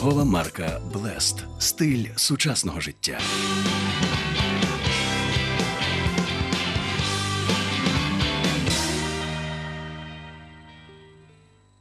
Торгова марка Блест. Стиль сучасного життя.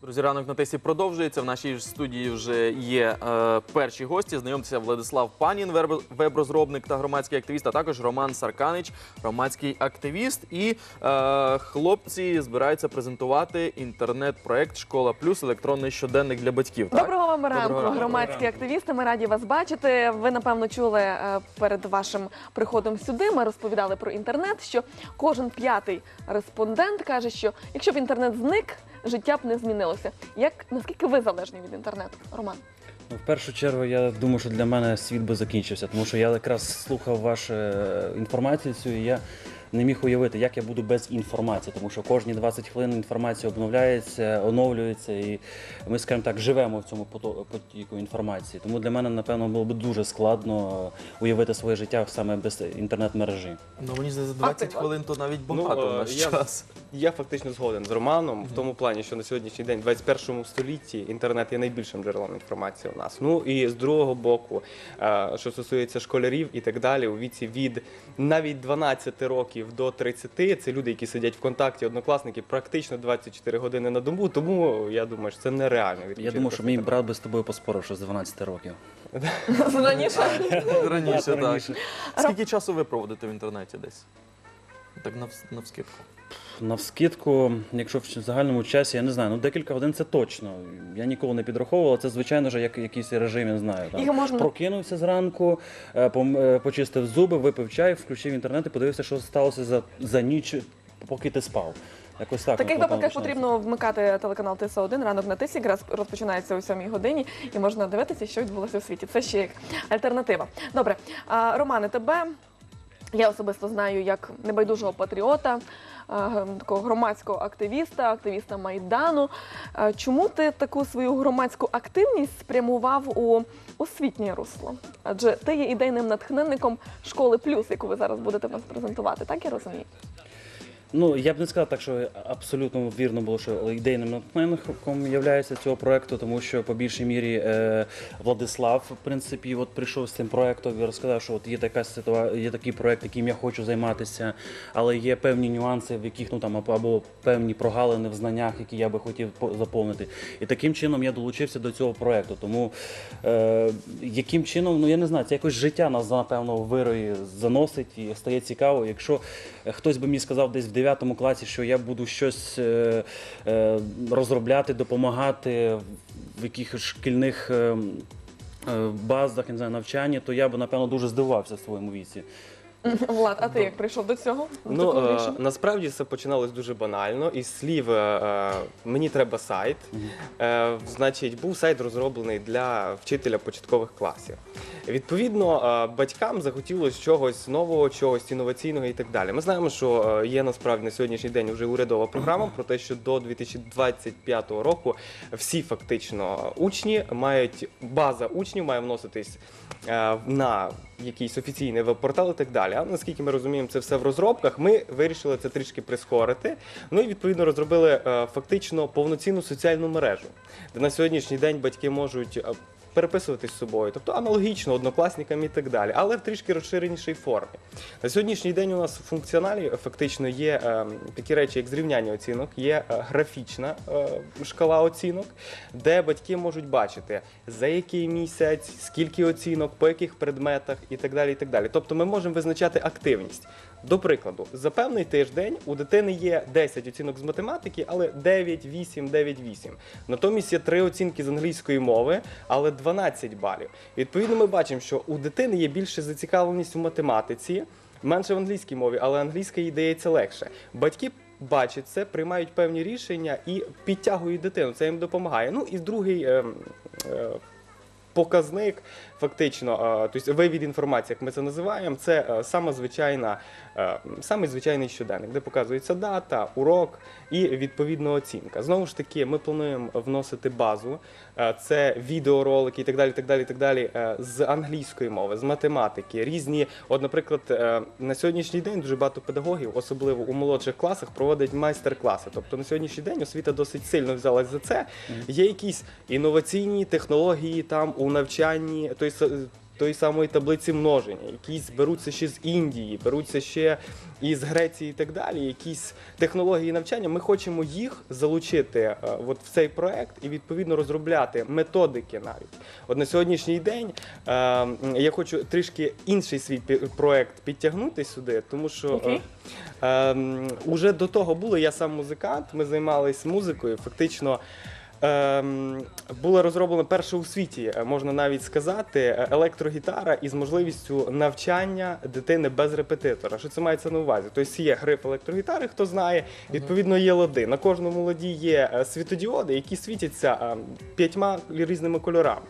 Друзі, ранок на тесі продовжується. В нашій ж студії вже є е, перші гості. Знайомтеся Владислав Панін, веб-розробник та громадський активіст, а також Роман Сарканич, громадський активіст. І е, хлопці збираються презентувати інтернет-проект Школа Плюс електронний щоденник для батьків. Так? Доброго ранку, Доброго ранку. громадські активісти. Ми раді вас бачити. Ви напевно чули е, перед вашим приходом сюди. Ми розповідали про інтернет. Що кожен п'ятий респондент каже, що якщо б інтернет зник, життя б не змінилося. Як наскільки ви залежні від інтернету, Роман? Ну, В першу чергу я думаю, що для мене світ би закінчився, тому що я якраз слухав вашу е, інформацію цю, і я не міг уявити, як я буду без інформації, тому що кожні 20 хвилин інформація обновляється, оновлюється, і ми, скажімо так, живемо в цьому пото- потіку інформації. Тому для мене, напевно, було б дуже складно уявити своє життя саме без інтернет-мережі. Ну мені здається, 20 ти- хвилин то навіть багато Ну, в е, наш я- час. Я фактично згоден з Романом в тому плані, що на сьогоднішній день, в 21 столітті, інтернет є найбільшим джерелом інформації у нас. Ну і з другого боку, е, що стосується школярів і так далі, у віці від навіть 12 років до 30, це люди, які сидять в контакті, однокласники, практично 24 години на добу. Тому я думаю, що це нереально. Я думаю, що мій брат би з тобою поспорив, що з 12 років. Раніше Раніше, так. Скільки часу ви проводите в інтернеті десь? Так навс- навскидку. Навскидку, якщо в загальному часі, я не знаю, ну декілька годин це точно. Я ніколи не підраховував. Це звичайно ж як якийсь режим, я знаю. Там, Їх можна- Прокинувся зранку, е, пом- е, почистив зуби, випив чай, включив інтернет і подивився, що сталося за, за ніч, поки ти спав. Якось так. в таких напевно, випадках починається. потрібно вмикати телеканал ТС 1 ранок на тисі. Якраз розпочинається о 7 годині, і можна дивитися, що відбулося у світі. Це ще як альтернатива. Добре, а, Романе, тебе я особисто знаю як небайдужого патріота, такого громадського активіста, активіста майдану. Чому ти таку свою громадську активність спрямував у освітнє русло? Адже ти є ідейним натхненником школи плюс, яку ви зараз будете нас презентувати, так я розумію? Ну, я б не сказав так, що абсолютно вірно було, що ідейним натхненником є цього проекту, тому що по більшій мірі е, Владислав, в принципі, от прийшов з цим проектом і розказав, що от є така ситуація, є такий проект, яким я хочу займатися, але є певні нюанси, в яких ну там або, певні прогалини в знаннях, які я би хотів заповнити. І таким чином я долучився до цього проекту. Тому е, яким чином, ну я не знаю, це якось життя нас напевно вирої заносить і стає цікаво. Якщо хтось би мені сказав десь в 9 класі, що я буду щось е, е, розробляти, допомагати в якихось шкільних. е, е, Базах, не знаю, навчання, то я б напевно дуже здивувався в своєму віці. Влад, а ти як прийшов до цього? До Ну такого е, рішення? насправді все починалось дуже банально. Із слів е, е, мені треба сайт. Е, значить, був сайт розроблений для вчителя початкових класів. Відповідно, е, батькам захотілося чогось нового, чогось інноваційного і так далі. Ми знаємо, що е, є насправді на сьогоднішній день вже урядова програма про те, що до 2025 року всі фактично учні мають база учнів має вноситись е, на якийсь офіційний веб-портал і так далі. А наскільки ми розуміємо, це все в розробках. Ми вирішили це трішки прискорити. Ну і відповідно розробили е, фактично повноцінну соціальну мережу, де на сьогоднішній день батьки можуть. Переписуватись з собою, тобто аналогічно однокласникам і так далі, але в трішки розширенішій формі. На сьогоднішній день у нас в функціоналі фактично є е, такі речі, як зрівняння оцінок, є е, графічна е, шкала оцінок, де батьки можуть бачити, за який місяць, скільки оцінок, по яких предметах і так далі. І так далі. Тобто ми можемо визначати активність. До прикладу, за певний тиждень у дитини є 10 оцінок з математики, але 9, 8, 9, 8. Натомість є 3 оцінки з англійської мови, але 12 балів. Відповідно, ми бачимо, що у дитини є більше зацікавленість у математиці, менше в англійській мові, але англійська їй дається легше. Батьки бачать це, приймають певні рішення і підтягують дитину. Це їм допомагає. Ну і другий. ем, е, Показник, фактично, е, тобто вивід інформації, як ми це називаємо, це е, звичайна е, звичайний щоденник, де показується дата, урок і відповідно оцінка. Знову ж таки, ми плануємо вносити базу. Це відеоролики і так далі, так далі, так далі з англійської мови, з математики, різні. От, наприклад, на сьогоднішній день дуже багато педагогів, особливо у молодших класах, проводять майстер-класи. Тобто на сьогоднішній день освіта досить сильно взялась за це. Є якісь інноваційні технології там у навчанні, той тої самої таблиці множення, якісь беруться ще з Індії, беруться ще із Греції і так далі. Якісь технології навчання. Ми хочемо їх залучити е, от в цей проект і відповідно розробляти методики навіть. От на сьогоднішній день е, я хочу трішки інший свій проект підтягнути сюди, тому що. Е, Ем, уже до того було, я сам музикант, ми займалися музикою. Фактично була розроблена перша у світі, е, можна навіть сказати, е, електрогітара із можливістю навчання дитини без репетитора. Що це мається на увазі? Тобто є гриф електрогітари, хто знає, відповідно є лади. На кожному ладі є е, світодіоди, які світяться е, п'ятьма різними кольорами.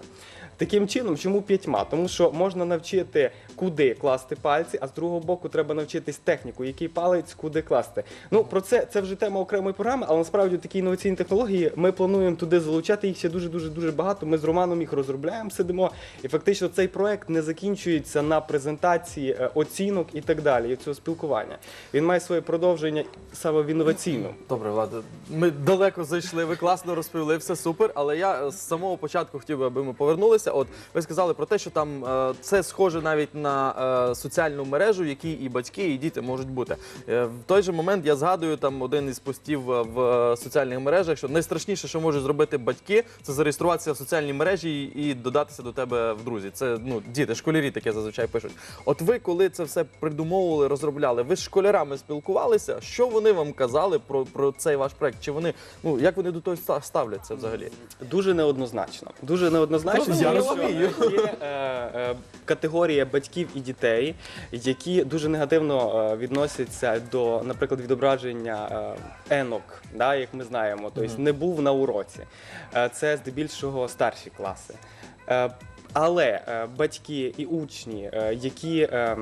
Таким чином, чому п'ятьма? Тому що можна навчити, куди класти пальці, а з другого боку треба навчитись техніку, який палець куди класти. Ну про це це вже тема окремої програми, але насправді такі інноваційні технології ми плануємо туди залучати їх ще дуже дуже дуже багато. Ми з Романом їх розробляємо, сидимо. І фактично цей проект не закінчується на презентації е, оцінок і так далі. І цього спілкування. Він має своє продовження саме в інноваційному. Добре, Влад, ми далеко зайшли, ви класно розповіли, все супер. Але я з самого початку хотів би, аби ми повернулися. От ви сказали про те, що там е, це схоже навіть на е, соціальну мережу, в якій і батьки, і діти можуть бути. Е, в той же момент я згадую там один із постів е, в е, соціальних мережах, що найстрашніше, що можуть зробити батьки, це зареєструватися в соціальній мережі і додатися до тебе в друзі. Це ну діти, школярі таке зазвичай пишуть. От ви, коли це все придумовували, розробляли, ви з школярами спілкувалися? Що вони вам казали про, про цей ваш проект? Чи вони ну як вони до того ставляться взагалі? Дуже неоднозначно. Дуже неоднозначно. Я розумію. Є е, е, категорія батьків і дітей, які дуже негативно е, відносяться до, наприклад, відображення е, енок, да, як ми знаємо, тобто не був на уроці. Е, це здебільшого старші класи. Е, але е, батьки і учні, е, які е,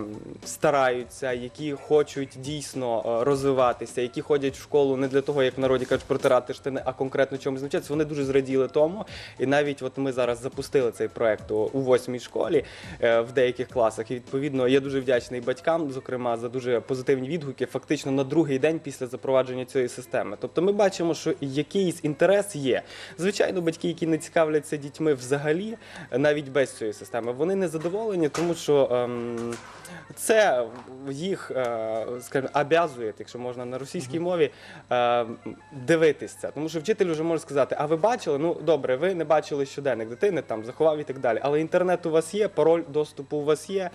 стараються, які хочуть дійсно розвиватися, які ходять в школу не для того, як в народі кажуть, протирати штани, а конкретно чомусь навчатися, вони дуже зраділи тому. І навіть от ми зараз запустили цей проект у, восьмій школі в деяких класах. І відповідно я дуже вдячний батькам, зокрема, за дуже позитивні відгуки. Фактично на другий день після запровадження цієї системи. Тобто, ми бачимо, що якийсь інтерес є. Звичайно, батьки, які не цікавляться дітьми взагалі, навіть без цієї системи, вони не задоволені, тому що ем, це їх, е, скажімо, обязує, якщо можна на російській мові, е, дивитися. Тому що вчитель вже може сказати: а ви бачили? Ну добре, ви не бачили щоденник дитини, там заховав і так далі. Але інтернет у вас є, пароль доступу у вас є.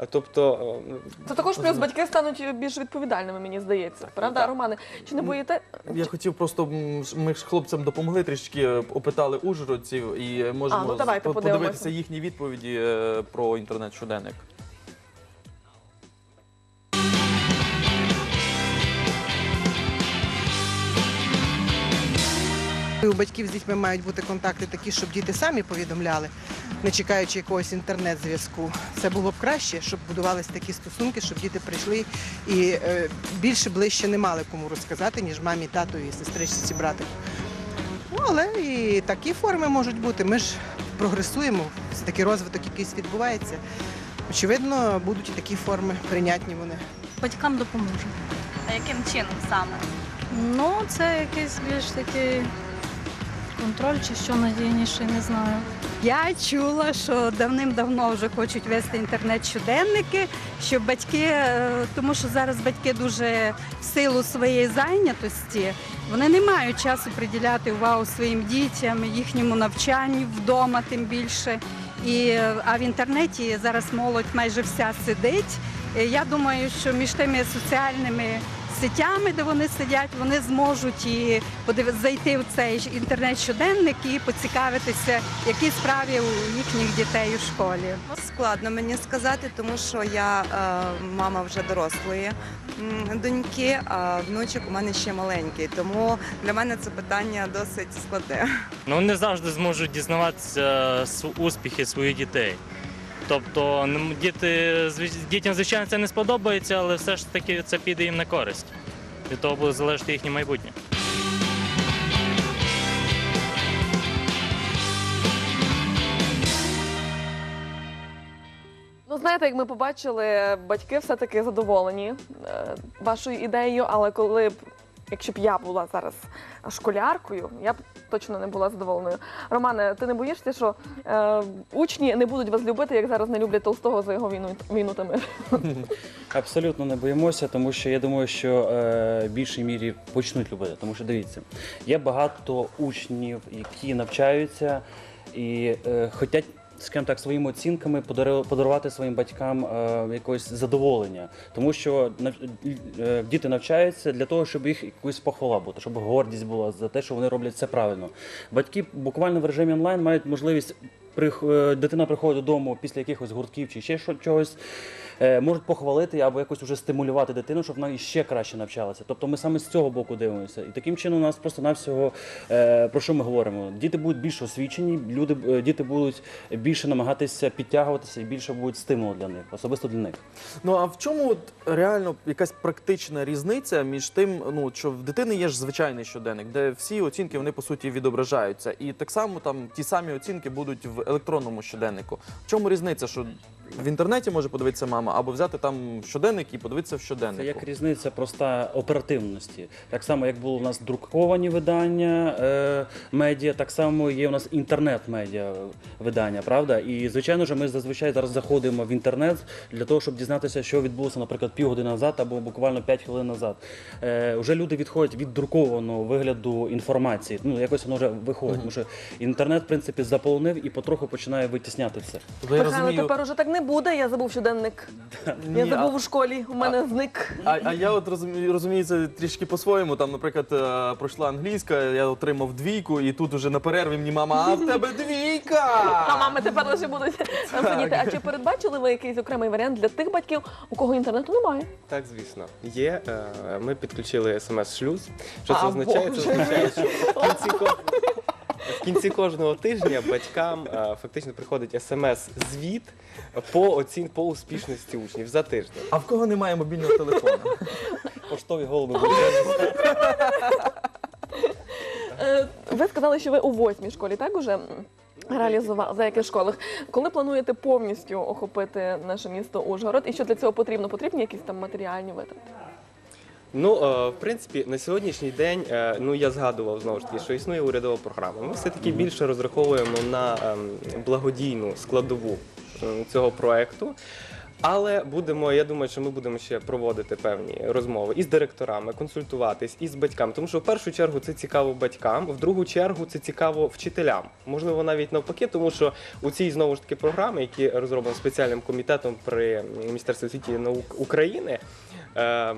Е, Тобто, е, Це також плюс батьки стануть більш відповідальними, мені здається. Правда, так. Романе? Чи не боїте? Я хотів просто ми ж хлопцям допомогли трішки е, опитали ужгородців і е, можемо А, ну, давайте подивитися їхні відповіді е, про інтернет щоденник. У батьків з дітьми мають бути контакти такі, щоб діти самі повідомляли, не чекаючи якогось інтернет-зв'язку. Це було б краще, щоб будувалися такі стосунки, щоб діти прийшли і е, більше ближче не мали кому розказати, ніж мамі, татові, сестричці, братику. Ну, але і такі форми можуть бути. Ми ж прогресуємо, це такий розвиток якийсь відбувається. Очевидно, будуть і такі форми, прийнятні вони. батькам допоможе. А яким чином саме? Ну, це якийсь більш такий контроль чи що надійніший, не знаю. Я чула, що давним-давно вже хочуть вести інтернет-щоденники, щоб батьки, е, тому що зараз батьки дуже в силу своєї зайнятості, вони не мають часу приділяти увагу своїм дітям, їхньому навчанню вдома, тим більше. І, а в інтернеті зараз молодь майже вся сидить. Е, Я думаю, що між тими соціальними сетями, де вони сидять, вони зможуть і подив- зайти в цей інтернет-щоденник і поцікавитися, які справи у їхніх дітей у школі. Складно мені сказати, тому що я е, мама вже дорослої доньки, а внучок у мене ще маленький. Тому для мене це питання досить складне. Ну, вони завжди зможуть дізнаватися с- успіхи своїх дітей. Тобто діти, дітям, звичайно, це не сподобається, але все ж таки це піде їм на користь. Від того буде залежати їхнє майбутнє. Ну, знаєте, як ми побачили, батьки все-таки задоволені е, вашою ідеєю, але коли якщо б я була зараз школяркою, я б точно не була задоволеною. Романе, ти не боїшся, що е, учні не будуть вас любити, як зараз не люблять Толстого за його війну, війну та мир? Абсолютно не боїмося, тому що я думаю, що е, більшій мірі почнуть любити. Тому що дивіться, є багато учнів, які навчаються і е, хочуть, скажімо так, своїми оцінками подару- подарувати своїм батькам е, якось задоволення. Тому що е, діти навчаються для того, щоб їх якусь похвала бути, щоб гордість була за те, що вони роблять все правильно. Батьки буквально в режимі онлайн мають можливість. е, Дитина приходить додому після якихось гуртків чи ще чогось, е, можуть похвалити або якось уже стимулювати дитину, щоб вона ще краще навчалася. Тобто ми саме з цього боку дивимося. І таким чином у нас просто навсього е, про що ми говоримо? Діти будуть більш освічені, люди, е, діти будуть більше намагатися підтягуватися і більше будуть стимулу для них, особисто для них. Ну а в чому от реально якась практична різниця між тим, ну що в дитини є ж звичайний щоденник, де всі оцінки вони по суті відображаються, і так само там ті самі оцінки будуть в електронному щоденнику. В чому різниця? Що в інтернеті може подивитися мама, або взяти там щоденник і подивитися в Це як різниця проста оперативності. Так само, як було у нас друковані видання е, медіа, так само є у нас інтернет-медіа видання, правда? І звичайно ж, ми зазвичай зараз заходимо в інтернет для того, щоб дізнатися, що відбулося, наприклад, півгодини назад або буквально 5 хвилин назад. Е, вже люди відходять від друкованого вигляду інформації. Ну якось воно вже виходить, тому що інтернет, в принципі, заполонив і потроху починає витісняти це. Тобто я Михайло, розумію, тепер уже так не буде. Я забув щоденник. Ні, Я забув а- у школі. У мене зник. А, а я от розумію, розумію це трішки по-своєму. Там, наприклад, е, пройшла англійська, я отримав двійку, і тут уже на перерві мені мама, а в тебе двійка! А мами тепер лише будуть сидіти. А чи передбачили ви якийсь окремий варіант для тих батьків, у кого інтернету немає? Так, звісно. Є. е, Ми підключили смс-шлюз. Що це А, означає? Боже. Це означає, що в кінці, ко- в кінці кожного тижня батькам е, фактично приходить смс-звіт по оцін по успішності учнів за тиждень. А в кого немає мобільного телефону? Поштові голуби. Е, Ви сказали, що ви у восьмій школі, так уже? Реалізували за яких школах. Коли плануєте повністю охопити наше місто Ужгород, і що для цього потрібно? Потрібні якісь там матеріальні витрати? Ну, е, в принципі, на сьогоднішній день, е, ну я згадував знову ж таки, що існує урядова програма. Ми все-таки більше розраховуємо на ем, благодійну складову цього проекту. Але будемо, я думаю, що ми будемо ще проводити певні розмови із директорами, консультуватись із батьками. Тому що в першу чергу це цікаво батькам, в другу чергу це цікаво вчителям. Можливо, навіть навпаки, тому що у цій знову ж таки програми, які розроблені спеціальним комітетом при Міністерстві освіти і наук України. Е,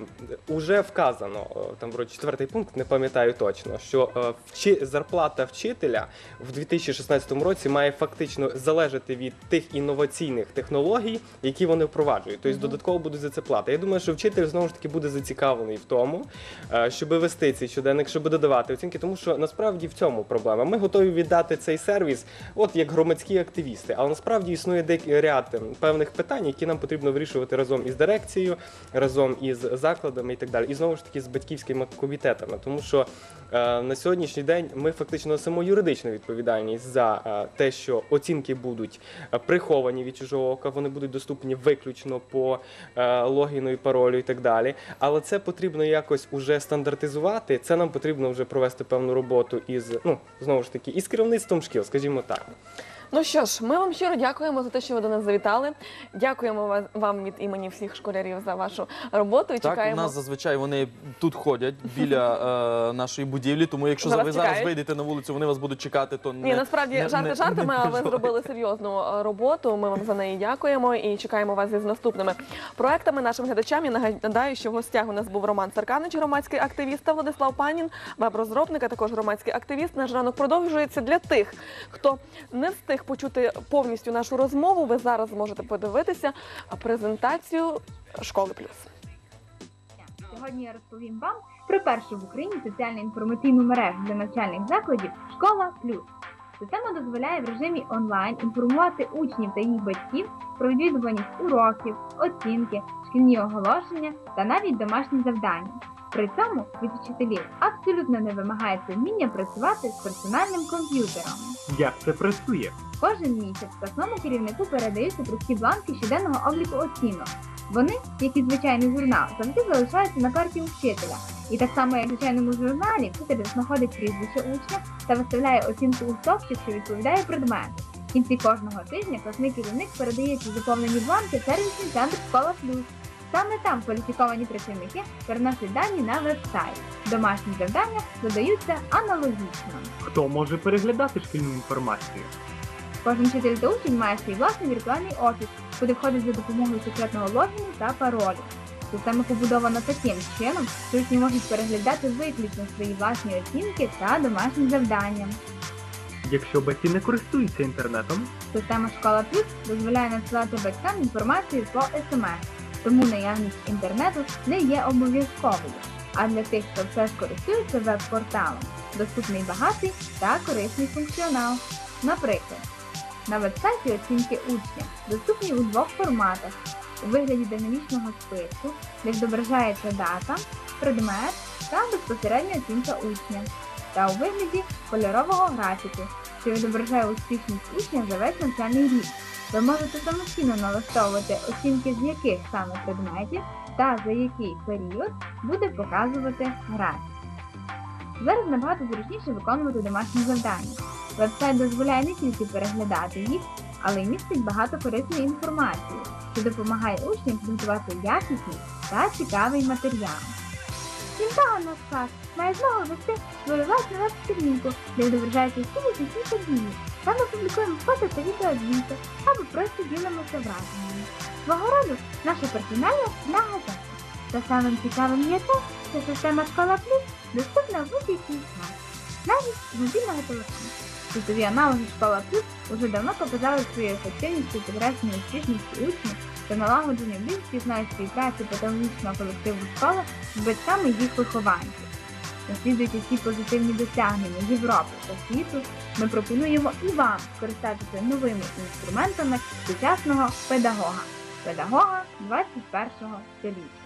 уже вказано е, там вроді четвертий пункт, не пам'ятаю точно, що е, вчи, зарплата вчителя в 2016 році має фактично залежати від тих інноваційних технологій, які вони впроваджують. Тобто додатково будуть за це плати. Я думаю, що вчитель знову ж таки буде зацікавлений в тому, е, щоб вести цей щоденник, щоб додавати оцінки, тому що насправді в цьому проблема. Ми готові віддати цей сервіс, от як громадські активісти, але насправді існує деякий ряд ем, певних питань, які нам потрібно вирішувати разом із дирекцією, разом із закладами і так далі, і знову ж таки з батьківськими комітетами, тому що е, на сьогоднішній день ми фактично несемо юридичну відповідальність за е, те, що оцінки будуть приховані від чужого ока, вони будуть доступні виключно по е, логіну і паролю і так далі. Але це потрібно якось уже стандартизувати. Це нам потрібно вже провести певну роботу із ну знову ж таки із керівництвом шкіл, скажімо так. Ну що ж, ми вам щиро дякуємо за те, що ви до нас завітали. Дякуємо вас- вам від імені всіх школярів за вашу роботу. І Так, у чекаємо. нас зазвичай вони тут ходять біля е, нашої будівлі, тому якщо Зараз ви зараз чекають. вийдете на вулицю, вони вас будуть чекати, то Ні, не, насправді не- жарти не- жартами, але переживайте. зробили серйозну е, роботу. Ми вам за неї дякуємо і чекаємо вас із наступними проектами. Нашим глядачам я нагадаю, що в гостях у нас був Роман Сарканич, громадський активіст, та Владислав Панін, веб-розробник, а також громадський активіст. Наш ранок продовжується для тих, хто не встиг почути повністю нашу розмову. Ви зараз зможете подивитися презентацію школи плюс. Сьогодні я розповім вам про першу в Україні соціально-інформаційну мережу для навчальних закладів Школа Плюс. Система дозволяє в режимі онлайн інформувати учнів та їх батьків про відвідуваність уроків, оцінки, шкільні оголошення та навіть домашні завдання. При цьому від вчителів абсолютно не вимагається вміння працювати з персональним комп'ютером. Як це працює? Кожен місяць класному керівнику передаються прості бланки щоденного обліку оцінок. Вони, як і звичайний журнал, завжди залишаються на карті вчителя. І так само, як в звичайному журналі, вчитель знаходить прізвище учня та виставляє оцінку у стовпчик, що відповідає предмету. В кінці кожного тижня класний керівник передає ці заповнені бланки сервісний центр Школа Плюс. Саме там кваліфіковані працівники переносять дані на веб-сайт. Домашні завдання додаються аналогічно. Хто може переглядати шкільну інформацію? Кожен вчитель та учень має свій власний віртуальний офіс, куди входить за допомогою секретного логіну та паролю. Система побудована таким чином, що учні можуть переглядати виключно свої власні оцінки та домашні завдання. Якщо батьки не користуються інтернетом, Система Школа Плюс дозволяє надсилати батькам інформацію по СМС, тому наявність інтернету не є обов'язковою. А для тих, хто все ж користується веб-порталом, доступний багатий та корисний функціонал. Наприклад, на веб-сайті оцінки учня доступні у двох форматах у вигляді динамічного списку, де відображається дата, предмет та безпосередня оцінка учня, та у вигляді кольорового графіку, що відображає успішність учня за весь навчальний рік. Ви можете самостійно налаштовувати оцінки з яких саме предметів та за який період буде показувати графік. Зараз набагато зручніше виконувати домашні завдання. Вебсайт дозволяє не тільки переглядати їх, але й містить багато корисної інформації, що допомагає учням підготувати якісний та цікавий матеріал. Крім того, наш клас має змогу вести свою власну веб-сторінку, де відображаються всі визначні події. Там ми публікуємо фото та відеозвіти або просто ділимося враженнями. Свого роду наша персональна на газета. Та самим цікавим є те, що система Школа Плюс доступна в будь-який час, навіть з мобільного телефону. Світові аналоги Школа Плюс уже давно показали свою ефективність у підкресленні успішності учнів та налагодження більш тісної співпраці педагогічного колективу школи з батьками їх вихованців. Наслідуючи всі позитивні досягнення Європи та світу, ми пропонуємо і вам скористатися новими інструментами сучасного педагога, педагога 21 століття.